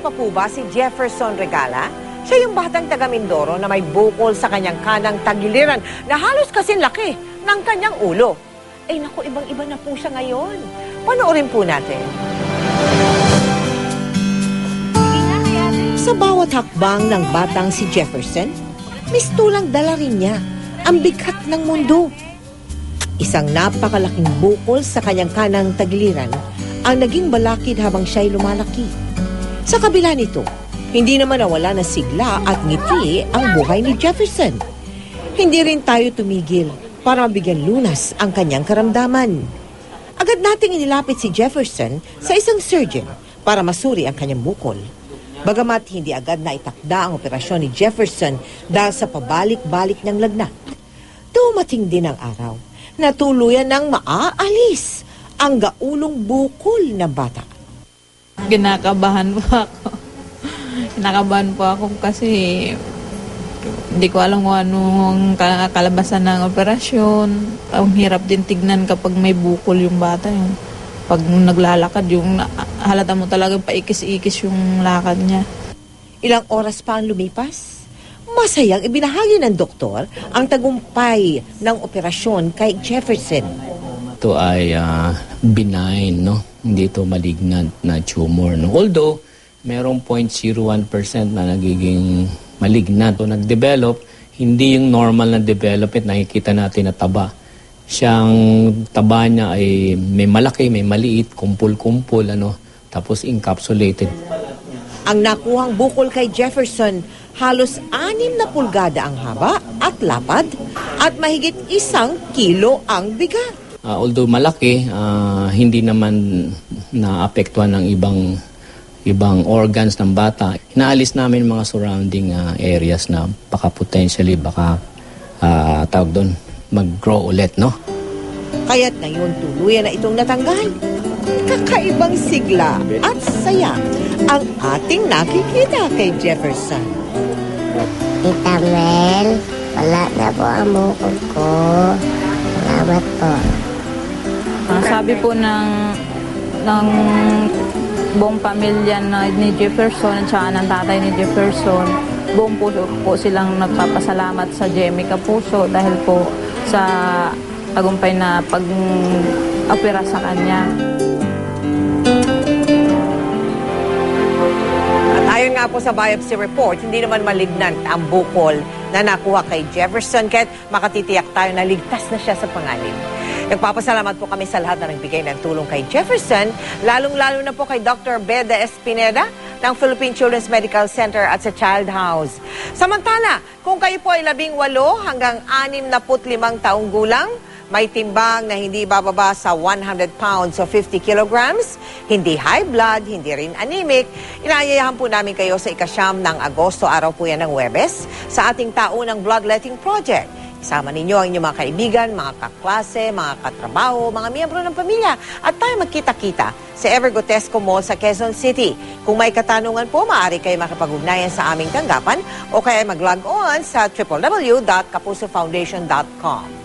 pa po ba si Jefferson Regala? Siya yung batang taga Mindoro na may bukol sa kanyang kanang tagiliran na halos kasing laki ng kanyang ulo. Eh naku, ibang-iba na po siya ngayon. Panoorin po natin. Sa bawat hakbang ng batang si Jefferson, mistulang dala rin niya ang bigat ng mundo. Isang napakalaking bukol sa kanyang kanang tagiliran ang naging balakid habang siya'y lumalaki. Sa kabila nito, hindi naman nawala ng sigla at ngiti ang buhay ni Jefferson. Hindi rin tayo tumigil para mabigyan lunas ang kanyang karamdaman. Agad nating inilapit si Jefferson sa isang surgeon para masuri ang kanyang bukol. Bagamat hindi agad na itakda ang operasyon ni Jefferson dahil sa pabalik-balik ng lagnat. Dumating din ang araw na tuluyan ng maaalis ang gaulong bukol ng bata. Kinakabahan po ako. Kinakabahan po ako kasi hindi ko alam kung anong ka- kalabasan ng operasyon. Ang hirap din tignan kapag may bukol yung bata. Yung pag naglalakad, yung halata mo talaga paikis-ikis yung lakad niya. Ilang oras pa ang lumipas, masayang ibinahagi ng doktor ang tagumpay ng operasyon kay Jefferson. ito ay ah, benign, no? Hindi ito malignant na tumor, no? Although, merong 0.01% na nagiging malignant o nag-develop, hindi yung normal na development nakikita natin na taba. Siyang taba niya ay may malaki, may maliit, kumpul-kumpul, ano? Tapos encapsulated. Ang nakuhang bukol kay Jefferson, halos anim na pulgada ang haba at lapad at mahigit isang kilo ang bigat. Ah, although malaki, ah, hindi naman naapektuhan ng ibang ibang organs ng bata. Inaalis namin mga surrounding ah, areas na baka potentially baka ah, tawag doon mag-grow ulit, no? Kaya't ngayon tuluyan na itong natanggal. Kakaibang sigla at saya ang ating nakikita kay Jefferson. Tita Mel, wala na po ang bukol ko. Salamat po. Sabi po ng ng buong pamilya na ni Jefferson at saka ng tatay ni Jefferson, buong puso po silang nagpapasalamat sa Jemica Puso dahil po sa tagumpay na pag-opera sa kanya. At ayon nga po sa biopsy report, hindi naman malignant ang bukol na nakuha kay Jefferson kahit makatitiyak tayo na ligtas na siya sa panganib. Nagpapasalamat po kami sa lahat na nagbigay ng tulong kay Jefferson, lalong-lalo na po kay Dr. Beda Espineda ng Philippine Children's Medical Center at sa Child House. Samantala, kung kayo po ay labing walo hanggang anim na limang taong gulang, may timbang na hindi bababa sa 100 pounds o 50 kilograms, hindi high blood, hindi rin anemic, inaayayahan po namin kayo sa ikasyam ng Agosto, araw po yan ng Webes, sa ating taunang Bloodletting Project. Isama ninyo ang inyong mga kaibigan, mga kaklase, mga katrabaho, mga miyembro ng pamilya at tayo magkita-kita sa Evergotesco Mall sa Quezon City. Kung may katanungan po, maaari kayo makipag-ugnayan sa aming tanggapan o kaya mag-log on sa www.kapusofoundation.com.